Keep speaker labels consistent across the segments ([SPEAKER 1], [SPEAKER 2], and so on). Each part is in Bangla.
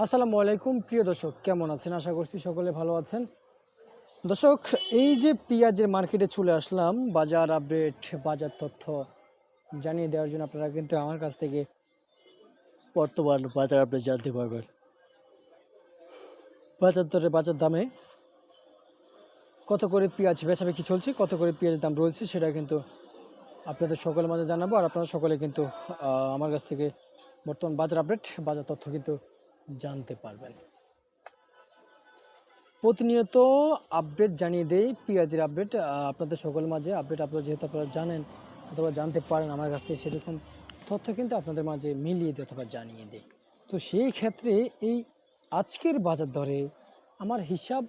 [SPEAKER 1] আসসালামু আলাইকুম, প্রিয় দর্শক, কেমন আছেন? আশা করছি সকলে ভালো আছেন। দর্শক, এই যে পেঁয়াজের মার্কেটে চলে আসলাম, বাজার আপডেট, বাজার তথ্য জানিয়ে দেওয়ার জন্য আপনারা কিন্তু আমার কাছ থেকে বর্তমান বাজার আপডেট জানতে পারবেন। বাজার দরে বাজার দামে কত করে পেঁয়াজ বেচাবেচি চলছে, কত করে পেঁয়াজের দাম রয়েছে সেটা কিন্তু আপনাদের সকলের মাঝে জানাব, আর আপনারা সকলে কিন্তু আমার কাছ থেকে বর্তমান বাজার আপডেট, বাজার তথ্য কিন্তু জানতে পারবেন। প্রতিনিয়ত আপডেট জানিয়ে দেই, পেঁয়াজের আপডেট আপনাদের সকল মাঝে আপডেট আপনারা যেহেতু আপনারা জানেন, অথবা জানতে পারেন আমার কাছ থেকে সেরকম তথ্য কিন্তু আপনাদের মাঝে মিলিয়ে দিই অথবা জানিয়ে দিই। তো সেই ক্ষেত্রে এই আজকের বাজার দরে আমার হিসাব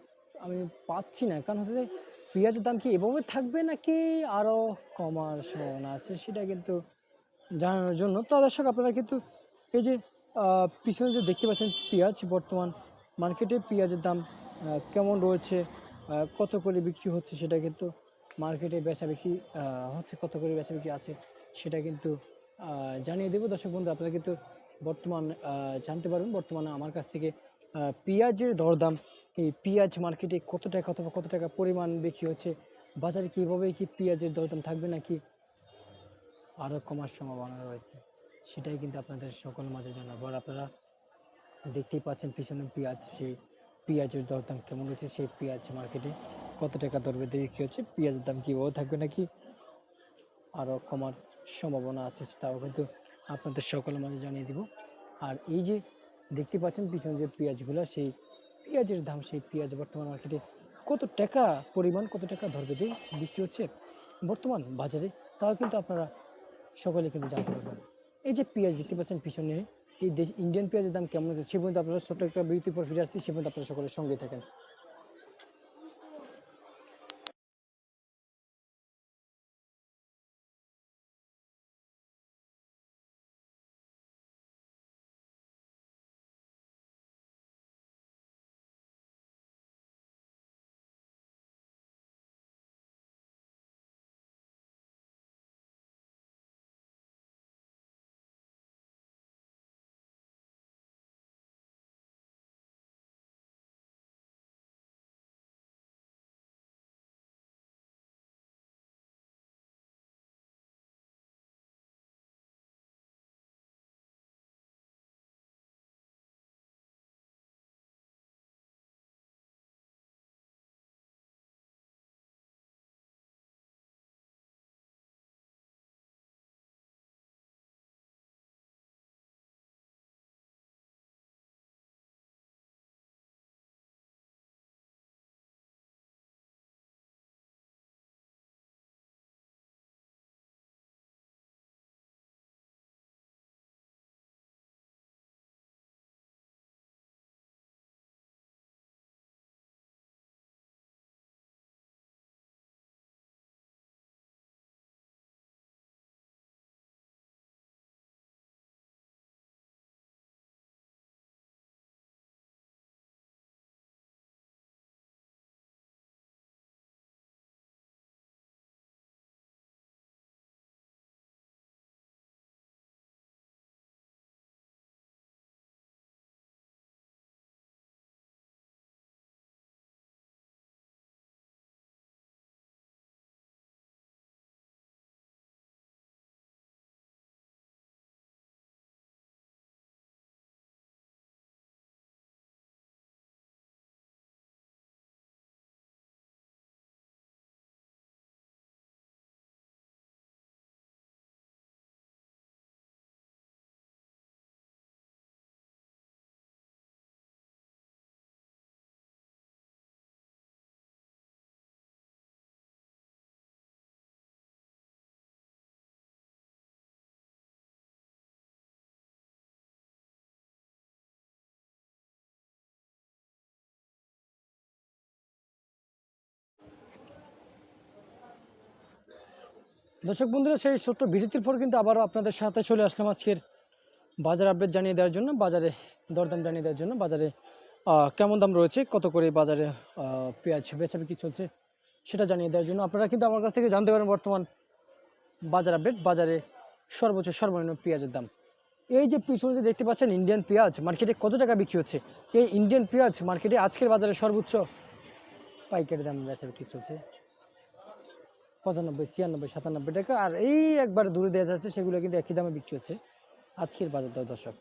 [SPEAKER 1] আমি পাচ্ছি না, কারণ হচ্ছে যে পেঁয়াজের দাম কি এভাবে থাকবে নাকি আরও কমার সম্ভাবনা আছে সেটা কিন্তু জানানোর জন্য। তো দর্শক, আপনারা কিন্তু এই যে পিছনে যে দেখতে পাচ্ছেন পেঁয়াজ, বর্তমান মার্কেটে পেঁয়াজের দাম কেমন রয়েছে কত করে বিক্রি হচ্ছে সেটা কিন্তু মার্কেটে বেচা বিক্রি হচ্ছে কত করে বেচা বিক্রি আছে সেটা কিন্তু জানিয়ে দেবো। দর্শক বন্ধু, আপনারা কিন্তু বর্তমান জানতে পারবেন। বর্তমানে আমার কাছ থেকে পেঁয়াজের দরদাম, এই পেঁয়াজ মার্কেটে কত টাকা অথবা কত টাকা পরিমাণ বিক্রি হচ্ছে, বাজারে কীভাবে কি পেঁয়াজের দরদাম থাকবে নাকি আরও কমার সম্ভাবনা রয়েছে। সেটাই কিন্তু আপনাদের সকল মাঝে জানাব। আর আপনারা দেখতেই পাচ্ছেন পিছনে পেঁয়াজ, সেই পেঁয়াজের দরদাম কেমন রয়েছে সেই পেঁয়াজ মার্কেটে কত টাকা দরবে দিয়ে কী হচ্ছে, পেঁয়াজের দাম কীভাবে থাকবে নাকি আরও কমার সম্ভাবনা আছে তাও কিন্তু আপনাদের সকলের মাঝে জানিয়ে দিব। আর এই যে দেখতে পাচ্ছেন পিছনে যে পেঁয়াজগুলো, সেই পেঁয়াজের দাম, সেই পেঁয়াজ বর্তমান মার্কেটে কত টাকা পরিমাণ, কত টাকা ধরবে দিয়ে বিক্রি হচ্ছে বর্তমান বাজারে, তাও কিন্তু আপনারা সকলে কিন্তু জানতে পারবেন। এই যে পেঁয়াজ দেখতে পাচ্ছেন পিছনে, এই দেশ ইন্ডিয়ান পেঁয়াজের দাম কেমন আছে? সে পর্যন্ত আপনারা ছোট্ট একটা বিরতির পর ফিরে আসছি, সে পর্যন্ত আপনারা সকলের সঙ্গে থাকেন। দর্শক বন্ধুরা, সেই ছোট্ট বিরতির পর কিন্তু আবারও আপনাদের সাথে চলে আসলাম আজকের বাজার আপডেট জানিয়ে দেওয়ার জন্য, বাজারে দরদাম জানিয়ে দেওয়ার জন্য। বাজারে কেমন দাম রয়েছে, কত করে বাজারে পেঁয়াজ বেচা বিক্রি চলছে সেটা জানিয়ে দেওয়ার জন্য আপনারা কিন্তু আমার কাছ থেকে জানতে পারেন বর্তমান বাজার আপডেট বাজারে সর্বোচ্চ সর্বনিম্ন পেঁয়াজের দাম। এই যে পিছনে যে দেখতে পাচ্ছেন ইন্ডিয়ান পেঁয়াজ মার্কেটে কত টাকা বিক্রি হচ্ছে? এই ইন্ডিয়ান পেঁয়াজ মার্কেটে আজকের বাজারে সর্বোচ্চ পাইকারি দাম বেচা বিক্রি চলছে। পঁচানব্বই, ছিয়ানব্বই, সাতানব্বই টাকা। আর এই একবার দূরে দেওয়া যাচ্ছে, সেগুলো কিন্তু একই দামে বিক্রি হচ্ছে। আজকের বাজার দর, দর্শক।